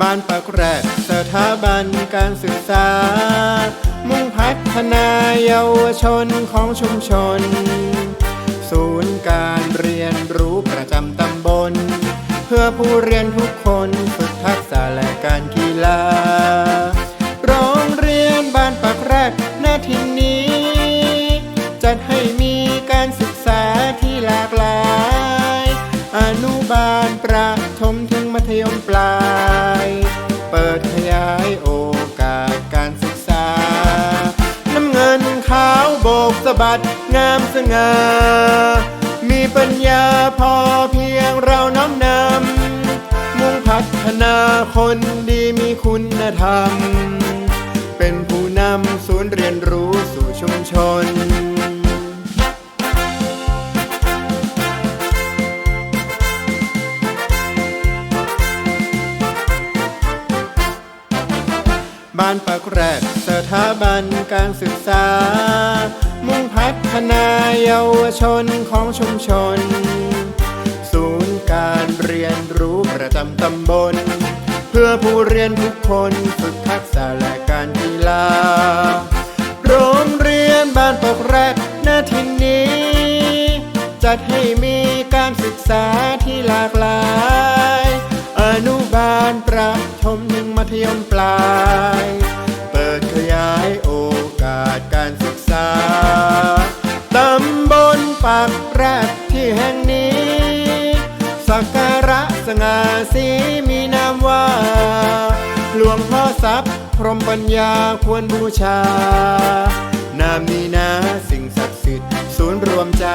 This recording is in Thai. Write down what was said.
บ้านปักแรกสถาบันการศึกษา มุ่งพัฒนาเยาวชนของชุมชน ศูนย์การเรียนรู้ประจำตำบล เพื่อผู้เรียนทุกคนฝึกทักษะและการกีฬา โรงเรียนบ้านปักแรกหน้าที่นี้ จัดให้มีการศึกษาที่หลากหลาย อนุบาลประถมถึงมัธยมปลาย เปิดขยายโอกาสการศึกษา น้ำเงินขาวโบกสะบัดงามสง่า มีปัญญาพอเพียงเราน้อมนำ มุ่งพัฒนาคนดีมีคุณธรรม เป็นผู้นำศูนย์เรียนรู้สู่ชุมชน บ้านปักแรกสถาบันการศึกษา มุ่งพัฒนาเยาวชนของชุมชน ศูนย์การเรียนรู้ประจำตำบล เพื่อผู้เรียนทุกคนฝึกทักษะและการกีฬา โรงเรียนบ้านปกแรกหน้าที่นี้ จัดให้มีการศึกษาที่หลากหลาย อนุบาลประถม ธยมปลาย เปิดขยายโอกาสการศึกษา ตำบลปากแรกที่แห่งนี้ สักการะสง่าสีมีนามว่า หลวงพ่อทรัพย์พรมปัญญาควรบูชา นามนี้นะสิ่งศักดิ์สิทธิ์ศูนย์รวมใจ